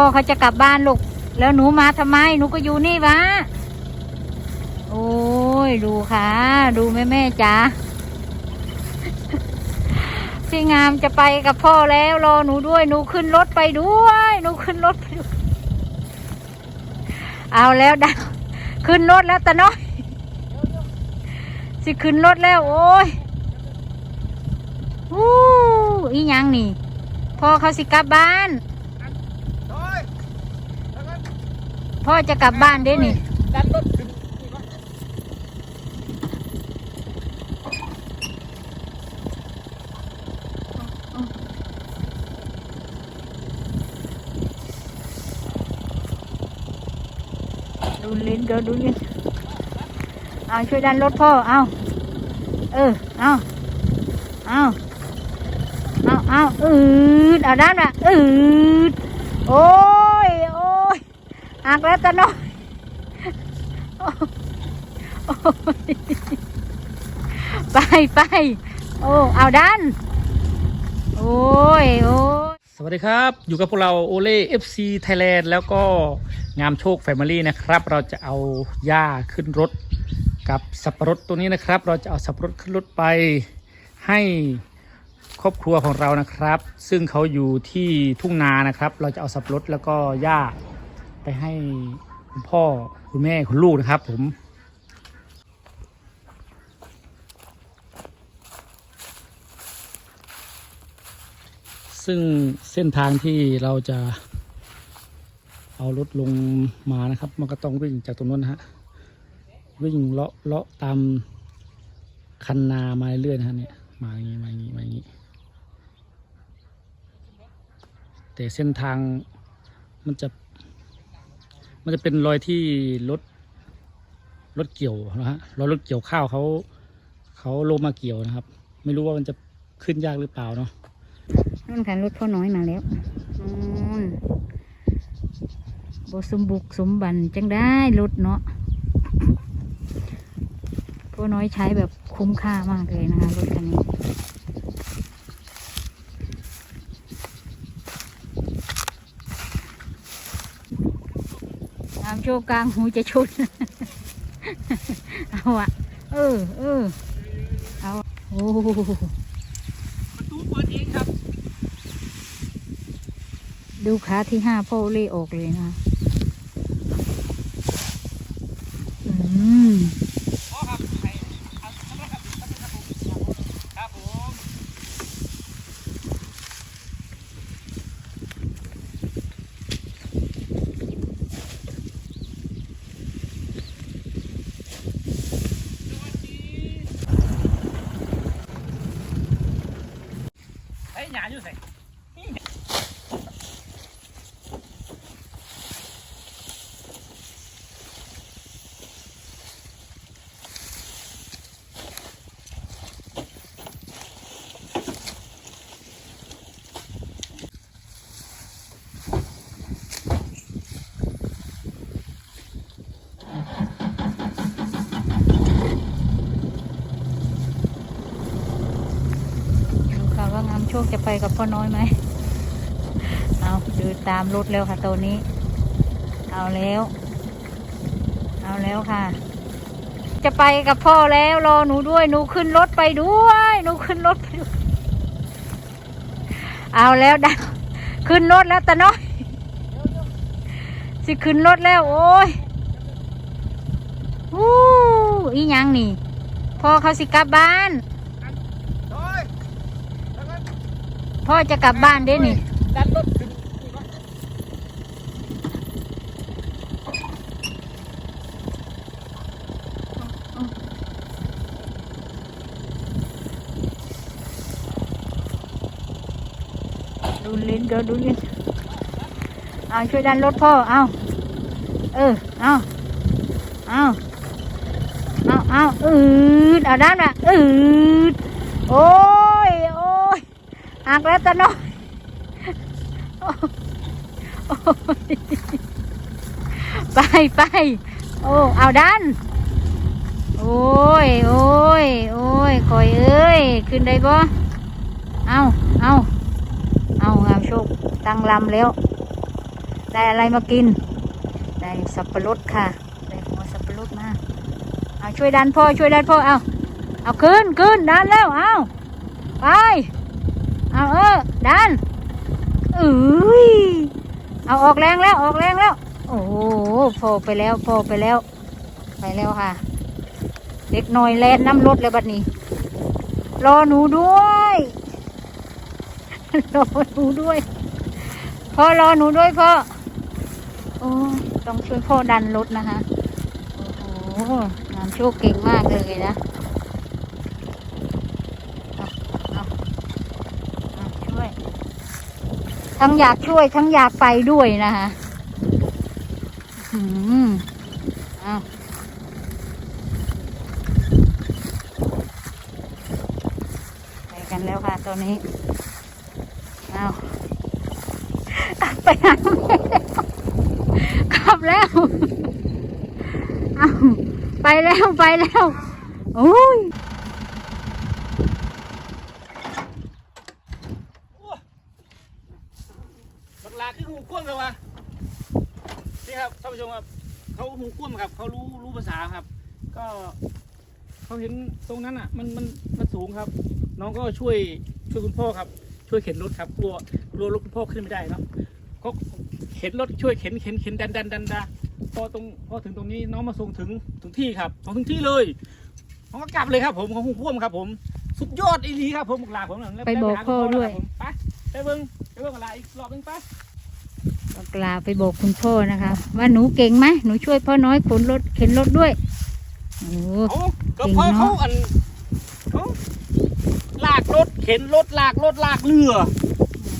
พ่อเขาจะกลับบ้านลูก แล้วหนูมาทำไม หนูก็อยู่นี่วะ โอ้ย ดูค่ะ ดูแม่แม่จ๋า พี่งามจะไปกับพ่อแล้วรอหนูด้วย หนูขึ้นรถไปด้วย หนูขึ้นรถไปด้วยเอาแล้วดาวขึ้นรถแล้วตาน้อย สิขึ้นรถแล้ว โอ้ยอู้อีหยังนี่พ่อเขาสิกลับบ้าน พ่อจะกลับบ้านเด้นี่ดันรถขึ้นดูลิ้นเดี๋ยวดูลิ้นเอาช่วยดันรถพ่อ เอาเออ เอาเอาเอาเอาอืดเอาด้านมาอืดโอ้ยโอ้ หักแล้วตะน้อยไปไปโอ้เอาด้านโอ้ยโอ้ยสวัสดีครับ อยู่กับพวกเราโอเล่ FC Thailand แล้วก็งามโชค Family นะครับ เราจะเอาหญ้าขึ้นรถกับสับปะรดตัวนี้นะครับ เราจะเอาสับปะรดขึ้นรถไปให้ครอบครัวของเรานะครับ ซึ่งเขาอยู่ที่ทุ่งนานะครับ เราจะเอาสับปะรดแล้วก็หญ้า ไปให้คุณพ่อคุณแม่คุณลูกนะครับ ผมซึ่งเส้นทางที่เราจะเอารถลงมานะครับ มันก็ต้องวิ่งจากตรงนู้นฮะวิ่งเลาะเลาะตามคันนามาเรื่อยๆนะฮะเนี่ยมาอย่างนี้มาอย่างนี้มาอย่างนี้แต่เส้นทางมันจะ มันจะเป็นรอยที่รถรถเกี่ยวนะฮะรอยรถเกี่ยวข้าวเขาเขาลงมาเกี่ยวนะครับ ไม่รู้ว่ามันจะขึ้นยากหรือเปล่าเนาะนั่นค่ะรถพ่อน้อยมาแล้วนู่นบสมบุกสมบันจังได้รถเนาะพ่อน้อยใช้แบบคุ้มค่ามากเลยนะคะรถคันนี้ โชว์กลางหูจะชุดเอาอะเออเออเอาโอ้โหประตูเปิดเองครับ ดูขาที่ห้าพ่อเล่ออกเลยนะอืม พ่อครับให้เอาเอาละครับครับผมครับผม ไอ้หยาอยู่ไหน ดูค่ะว่างามโชค จะไปกับพ่อน้อยไหม เอาเดินตามรถแล้วค่ะตัวนี้ เอาแล้ว เอาแล้วค่ะ จะไปกับพ่อแล้วรอหนูด้วย หนูขึ้นรถไปด้วย หนูขึ้นรถไปด้วยเอาแล้วดาวขึ้นรถแล้วตาน้อย สิขึ้นรถแล้ว โอ้ยอู้อีหยังนี่ พ่อเขาสิกลับบ้าน โอ้ยแล้วก็ พ่อจะกลับบ้านเด้นี่ดันรถขึ้นดูลิ้นเดี๋ยวดูลิ้นเอาช่วยดันรถพ่อ เอาเออ เอาเอาเอาเอาอืดเอาด้านมาอืดโอ้ยโอ้ หักแล้วตะนอยไปไปโอ้เอาด้านโอ้ยโอ้ยโอ้ยคอยเอ้ย ขึ้นได้บ่เอาเอาเอางามโชคตั้งลำแล้ว ได้อะไรมากิน ได้สับปะรดค่ะ ได้หัวสับปะรดมา เอาช่วยดันพ่อช่วยดันพ่อเอาเอาขึ้นขึ้นดันแล้วเอาไป เอาเออดันเอ้ยเอาออกแรงแล้วออกแรงแล้ว โอ้โหพอไปแล้วพอไปแล้ว ไปแล้วค่ะ เด็กน้อยแลนน้ำรถเลยบัดนี้ รอหนูด้วยรอหนูด้วยพ่อรอหนูด้วยพ่อโอ้ต้องช่วยพ่อดันรถนะคะโอ้โหน้ำโชคเก่งมากเลยนะเอาเอาเอาช่วย ทั้งอยากช่วยทั้งอยากไปด้วยนะคะอืมอาไปกันแล้วค่ะตอนนี้เอาไปหาแม่แล้วขับแล้วเอาไปแล้วไปแล้วโอ้ย บักลาคือหูคว่ำเลยวะนี่ครับท่านผู้ชมครับเขาหูคว่ำครับเขารู้รู้ภาษาครับ ก็เขาเห็นตรงนั้นอะ มันมันมันสูงครับ น้องก็ช่วยช่วยคุณพ่อครับ ช่วยเข็นรถครับกลัวกลัวรถคุณพ่อขึ้นไม่ได้เนาะเขาเข็นรถช่วยเข็นเข็นเข็นดันดันดันดันพอตรงพอถึงตรงนี้น้องมาส่งถึงถึงที่ครับส่งถึงที่เลยน้องก็กลับเลยครับ ผมของหูคว่ำครับ ผม สุดยอดอีหลีครับผมบักลาผมแล้วไปบอกพ่อด้วยไปไปเบิ้งไปเบิ้งบักลาอีกรอบหนึงไปบอกลาไปบอกคุณพ่อนะคะ ว่าหนูเก่งไหมหนูช่วยพ่อน้อยขนรถเข็นรถด้วย โอ้เขาก็เก่งเพราะเนอะเขาอันเขาลากรถเข็นรถลากรถลากเรือ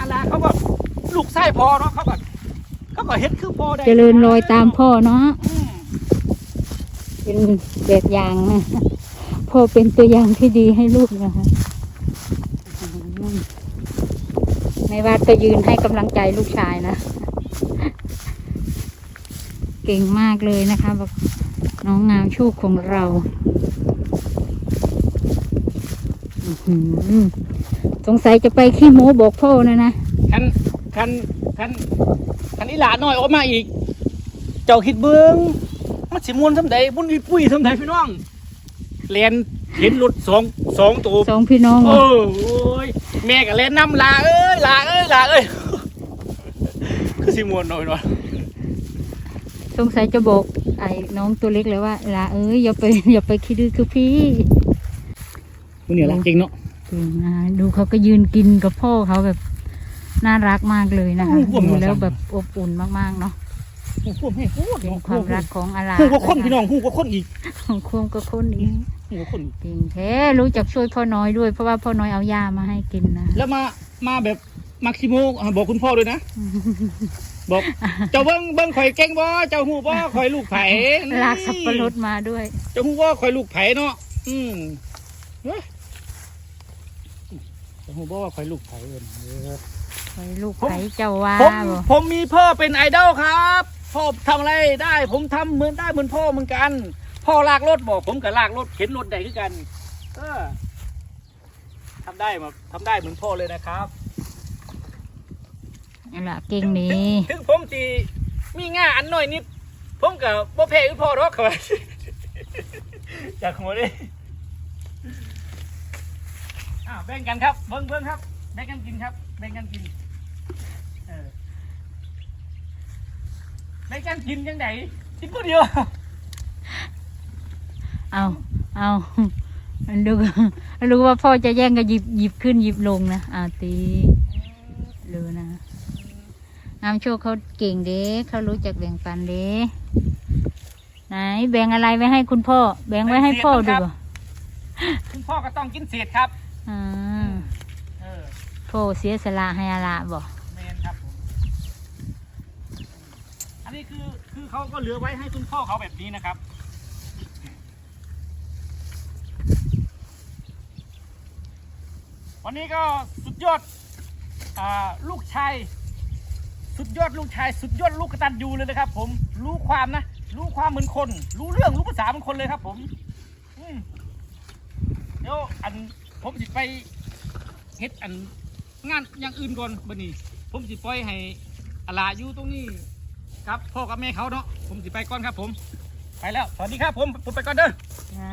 อะไรเขาก็ลูกไส้พอเนาะเขาก็เขาก็เฮ็ดคือพอได้เจริญรอยตามพ่อเนาะอืมเป็นแบบอย่างนะพ่อเป็นตัวอย่างที่ดีให้ลูกนะคะอืมไม่ว่าก็ยืนให้กำลังใจลูกชายนะ เก่งมากเลยนะคะบอกน้องงามชูของเราอื้อหือสงสัยจะไปขี้โม้บอกพ่อนะนะคันคันคันคันอีหลาน้อยออกมาอีก เจ้าคิดเบิ้งมันสิมวนสำใดบุญวิปุ้ยสำใดพี่น้องเรียนเห็นรถสองสองตัวสองพี่น้องโอ้ยแม่กับเล่นน้ำลาเอ้ยลาเอ้ยลาเอ้ยคือสิมวนหน่อยหน่อย สงสัยจะบอกไอ้น้องตัวเล็กเลยว่าลาเอ้ยอย่าไปอย่าไปคิดดื้อคือพี่มันเนี่ยละเก่งเนาะเก่งนะดูเขาก็ยืนกินกับพ่อเขาแบบน่ารักมากเลยนะคะดูแล้วแบบอบอุ่นมากๆเนาะหูควมให้พูดเป็นความรักของอาลาหูก็คนพี่น้องหูก็คนอีกของควมก็คนอีกหูก็คนอีกเก่งแท้รู้จักช่วยพ่อน้อยด้วยเพราะว่าพ่อน้อยเอายามาให้กินนะแล้วมามาแบบ มาคิโมอะบอกคุณพ่อด้วยนะ บอก เจ้าเบิ้งเบิ้งข่อยเก่งบ่เจ้าหูบ่ข่อยลูกไผ่ลากสับปะรดมาด้วย เจ้าหูบ่ข่อยลูกไผ่เนาะอืมเฮ้ยเจ้าหูบ่ว่าข่อยลูกไผ่เอิ้นเออไปลูกไผ่เจ้าว่าผมบ่ผมมีพ่อเป็นไอดอลครับพ่อทำอะไรได้ ผมทำเหมือนได้เหมือนพ่อเหมือนกัน พ่อลากรถบอก ผมกับลากรถเข็นรถได้ด้วยกัน เออทำได้มาทำได้เหมือนพ่อเลยนะครับ นั่นแหละเก่งนี้ ถึงผมจีมีง่าอันหน่อยนิด ผมกับบ่แพ้คือพ่อหรอกครับจากหัวเลยอ้าวแบ่งกันครับเบิ้งเบิ้งครับ แบ่งกันกินครับ แบ่งกันกิน เออ แบ่งกันกินยังไงกินคนเดียว เอา เอาดูรู้ว่าพ่อจะแย่งกันหยิบหยิบขึ้นหยิบลงนะอ่าตีดูนะ งามโชคเขาเก่งเด้เขารู้จักแบ่งปันเด้ไหนแบ่งอะไรไว้ให้คุณพ่อ แบ่งไว้ให้พ่อดูบ่คุณพ่อก็ต้องกินเศษครับอ่าเออพ่อเสียสละให้อาละบ่แมนครับผมอันนี้คือคือเขาก็เหลือไว้ให้คุณพ่อเขาแบบนี้นะครับวันนี้ก็สุดยอดอ่าลูกชาย สุดยอดลูกชาย สุดยอดลูกกระตันยูเลยนะครับ ผมรู้ความนะ รู้ความเหมือนคน รู้เรื่องรู้ภาษาเหมือนคนเลยครับ ผมอืมเดี๋ยวอันผมสิไปเฮ็ดอันงานอย่างอื่นก่อนบัดนี้ ผมสิปล่อยให้อาลาอยู่ตรงนี้ครับพ่อกับแม่เขาเนาะผมสิไปก่อนครับ ผม ไปแล้วสวัสดีครับ ผมผมไปก่อนเด้อจ้า